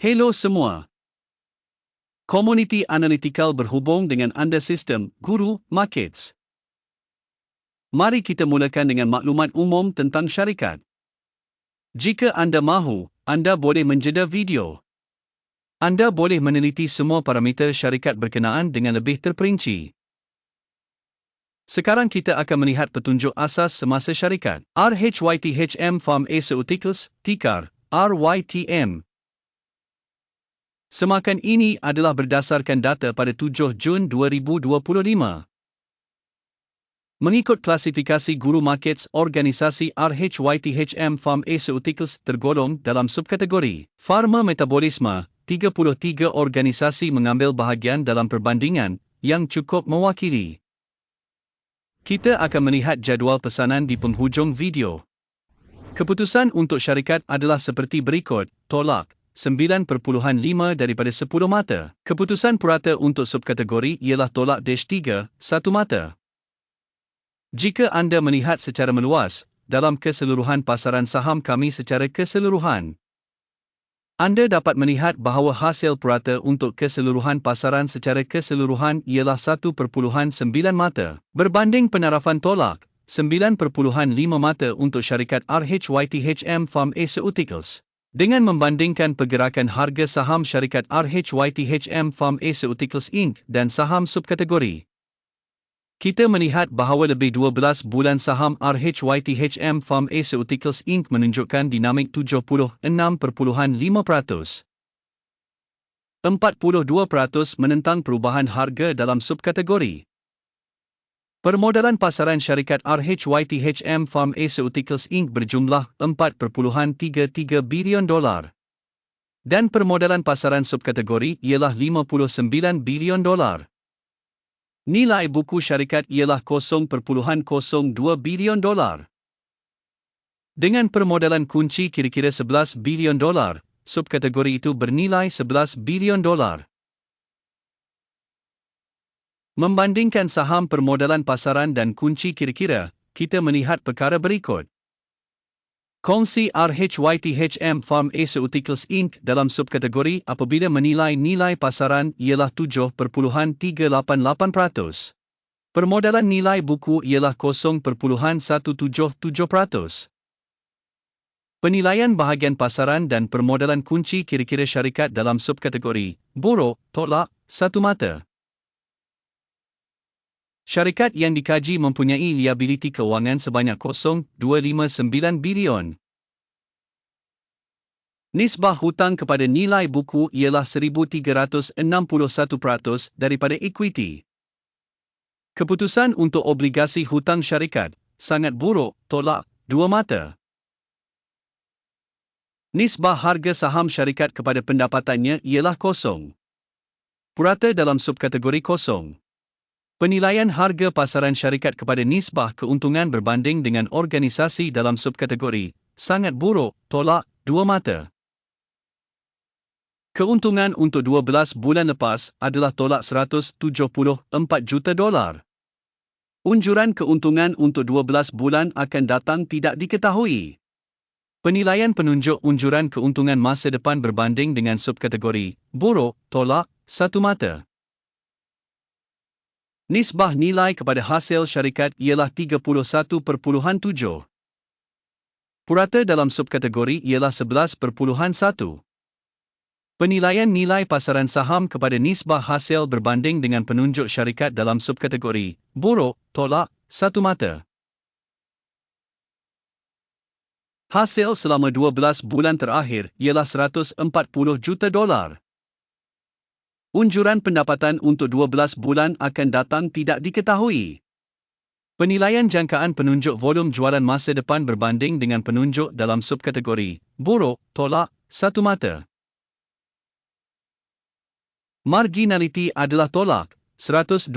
Hello semua. Komuniti analitikal berhubung dengan anda sistem Guru Markets. Mari kita mulakan dengan maklumat umum tentang syarikat. Jika anda mahu, anda boleh menjeda video. Anda boleh meneliti semua parameter syarikat berkenaan dengan lebih terperinci. Sekarang kita akan melihat petunjuk asas semasa syarikat. RHYTHM Pharmaceuticals, TIKAR, RYTM. Semakan ini adalah berdasarkan data pada 7 Jun 2025. Mengikut klasifikasi Guru Markets, organisasi RHYTHM Pharmaceuticals tergolong dalam subkategori Pharma Metabolisme. 33 organisasi mengambil bahagian dalam perbandingan yang cukup mewakili. Kita akan melihat jadual pesanan di penghujung video. Keputusan untuk syarikat adalah seperti berikut, tolak, 9.5 daripada 10 mata. Keputusan purata untuk subkategori ialah tolak dash 3, 1 mata. Jika anda melihat secara meluas, dalam keseluruhan pasaran saham kami secara keseluruhan, anda dapat melihat bahawa hasil purata untuk keseluruhan pasaran secara keseluruhan ialah 1.9 mata. Berbanding penarafan tolak, 9.5 mata untuk syarikat RHYTHM Pharmaceuticals. Dengan membandingkan pergerakan harga saham syarikat RHYTHM Pharmaceuticals Inc. dan saham subkategori, kita melihat bahawa lebih 12 bulan saham RHYTHM Pharmaceuticals Inc. menunjukkan dinamik 76.5%. 42% menentang perubahan harga dalam subkategori. Permodalan pasaran syarikat RHYTHM Pharmaceuticals Inc. berjumlah 4.33 bilion dolar. Dan permodalan pasaran subkategori ialah 59 bilion dolar. Nilai buku syarikat ialah 0.02 bilion dolar. Dengan permodalan kunci kira-kira 11 bilion dolar, subkategori itu bernilai 11 bilion dolar. Membandingkan saham permodalan pasaran dan kunci kira-kira, kita melihat perkara berikut. Kongsi RHYTHM Pharmaceuticals Inc. dalam subkategori apabila menilai nilai pasaran ialah 7.388%. Permodalan nilai buku ialah 0.177%. Penilaian bahagian pasaran dan permodalan kunci kira-kira syarikat dalam subkategori, buruk, tolak, satu mata. Syarikat yang dikaji mempunyai liability kewangan sebanyak 0.259 bilion. Nisbah hutang kepada nilai buku ialah 1,361% daripada equity. Keputusan untuk obligasi hutang syarikat, sangat buruk, tolak, dua mata. Nisbah harga saham syarikat kepada pendapatannya ialah kosong. Purata dalam subkategori kosong. Penilaian harga pasaran syarikat kepada nisbah keuntungan berbanding dengan organisasi dalam subkategori sangat buruk, tolak, dua mata. Keuntungan untuk 12 bulan lepas adalah tolak 174 juta dolar. Unjuran keuntungan untuk 12 bulan akan datang tidak diketahui. Penilaian penunjuk unjuran keuntungan masa depan berbanding dengan subkategori buruk, tolak, satu mata. Nisbah nilai kepada hasil syarikat ialah 31.7. Purata dalam subkategori ialah 11.1. Penilaian nilai pasaran saham kepada nisbah hasil berbanding dengan penunjuk syarikat dalam subkategori buruk, tolak, satu mata. Hasil selama 12 bulan terakhir ialah 140 juta dolar. Unjuran pendapatan untuk 12 bulan akan datang tidak diketahui. Penilaian jangkaan penunjuk volum jualan masa depan berbanding dengan penunjuk dalam subkategori buruk, tolak, satu mata. Marginality adalah tolak 127.1%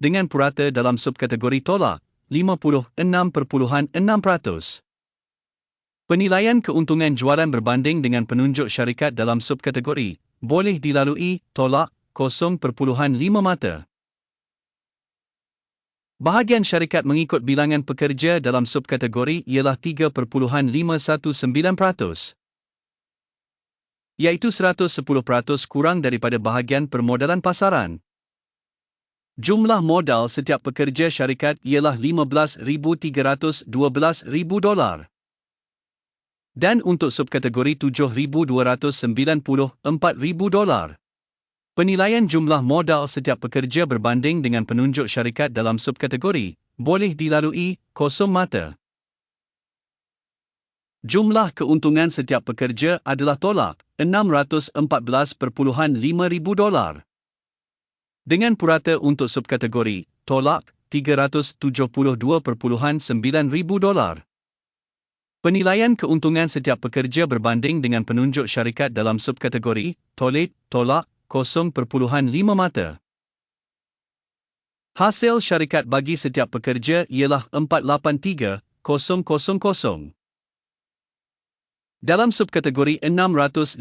dengan purata dalam subkategori tolak 56.6%. Penilaian keuntungan jualan berbanding dengan penunjuk syarikat dalam subkategori boleh dilalui tolak 0.5 mata. Bahagian syarikat mengikut bilangan pekerja dalam subkategori ialah 3.519%. iaitu 110% kurang daripada bahagian permodalan pasaran. Jumlah modal setiap pekerja syarikat ialah 15,312,000 dolar. Dan untuk subkategori 7,294,000 dolar. Penilaian jumlah modal setiap pekerja berbanding dengan penunjuk syarikat dalam subkategori boleh dilalui kosong mata. Jumlah keuntungan setiap pekerja adalah tolak 614.5 ribu dolar. Dengan purata untuk subkategori tolak 372.9 ribu dolar. Penilaian keuntungan setiap pekerja berbanding dengan penunjuk syarikat dalam subkategori tolit tolak 0.5 mata. Hasil syarikat bagi setiap pekerja ialah 483,000. Dalam subkategori 659,000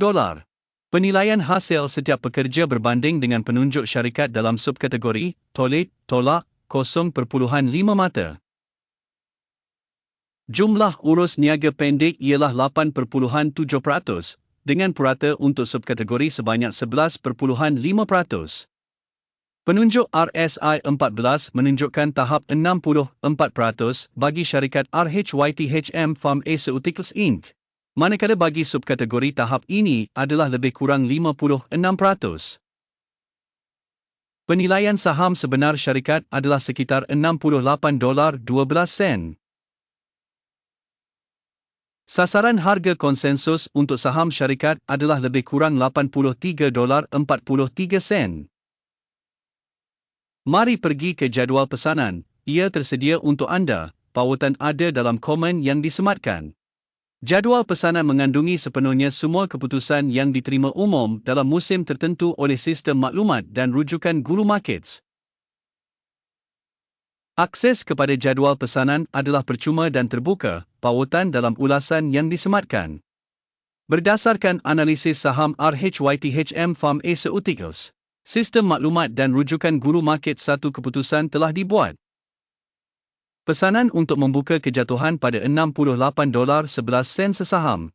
dolar, penilaian hasil setiap pekerja berbanding dengan penunjuk syarikat dalam subkategori tolit tolak 0.5 mata. Jumlah urus niaga pendek ialah 8.7% dengan purata untuk subkategori sebanyak 11.5%. Penunjuk RSI 14 menunjukkan tahap 64% bagi syarikat RHYTHM Pharmaceuticals Inc. Manakala bagi subkategori tahap ini adalah lebih kurang 56%. Penilaian saham sebenar syarikat adalah sekitar 68 dolar 12 sen. Sasaran harga konsensus untuk saham syarikat adalah lebih kurang 83 dolar 43 sen. Mari pergi ke jadual pesanan, ia tersedia untuk anda, pautan ada dalam komen yang disematkan. Jadual pesanan mengandungi sepenuhnya semua keputusan yang diterima umum dalam musim tertentu oleh sistem maklumat dan rujukan guru markets. Akses kepada jadual pesanan adalah percuma dan terbuka, pautan dalam ulasan yang disematkan. Berdasarkan analisis saham RHYTHM Pharmaceuticals. Sistem maklumat dan rujukan guru market satu keputusan telah dibuat. Pesanan untuk membuka kejatuhan pada 68 dolar 11 sen sesaham.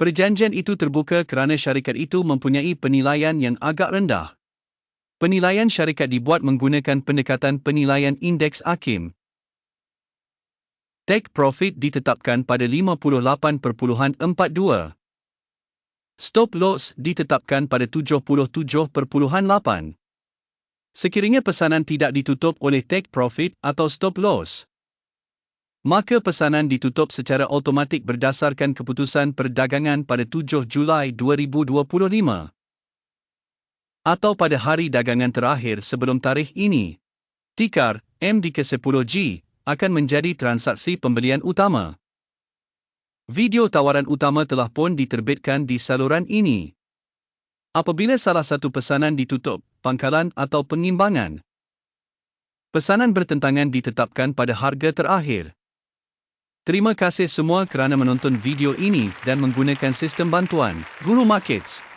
Perjanjian itu terbuka kerana syarikat itu mempunyai penilaian yang agak rendah. Penilaian syarikat dibuat menggunakan pendekatan penilaian indeks AKIM. Take profit ditetapkan pada 58.42. Stop loss ditetapkan pada 77.8. Sekiranya pesanan tidak ditutup oleh take profit atau stop loss, maka pesanan ditutup secara automatik berdasarkan keputusan perdagangan pada 7 Julai 2025 atau pada hari dagangan terakhir sebelum tarikh ini. Tikar MDK10G akan menjadi transaksi pembelian utama. Video tawaran utama telah pun diterbitkan di saluran ini. Apabila salah satu pesanan ditutup, pangkalan atau pengimbangan, pesanan bertentangan ditetapkan pada harga terakhir. Terima kasih semua kerana menonton video ini dan menggunakan sistem bantuan Guru Markets.